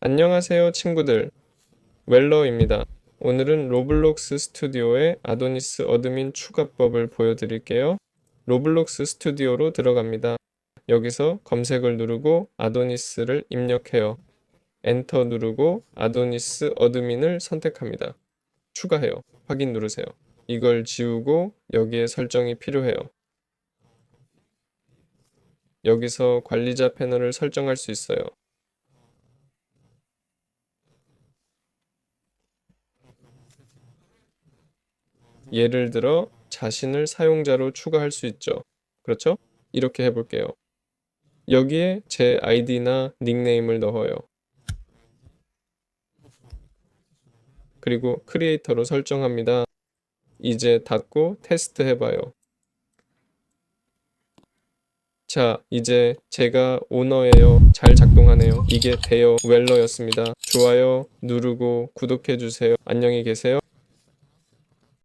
안녕하세요 친구들 웰러입니다. 오늘은 로블록스 스튜디오의 아도니스 어드민 추가법을 보여드릴게요. 로블록스 스튜디오로 들어갑니다. 여기서 검색을 누르고 아도니스를 입력해요. 엔터 누르고 아도니스 어드민을 선택합니다. 추가해요. 확인 누르세요. 이걸 지우고 여기에 설정이 필요해요. 여기서 관리자 패널을 설정할 수 있어요. 예를 들어 자신을 사용자로 추가할 수 있죠. 그렇죠? 이렇게 해볼게요. 여기에 제 아이디나 닉네임을 넣어요. 그리고 크리에이터로 설정합니다. 이제 닫고 테스트 해봐요. 자, 이제 제가 오너예요. 잘 작동하네요. 이게 대여 웰러였습니다. 좋아요 누르고 구독해주세요. 안녕히 계세요.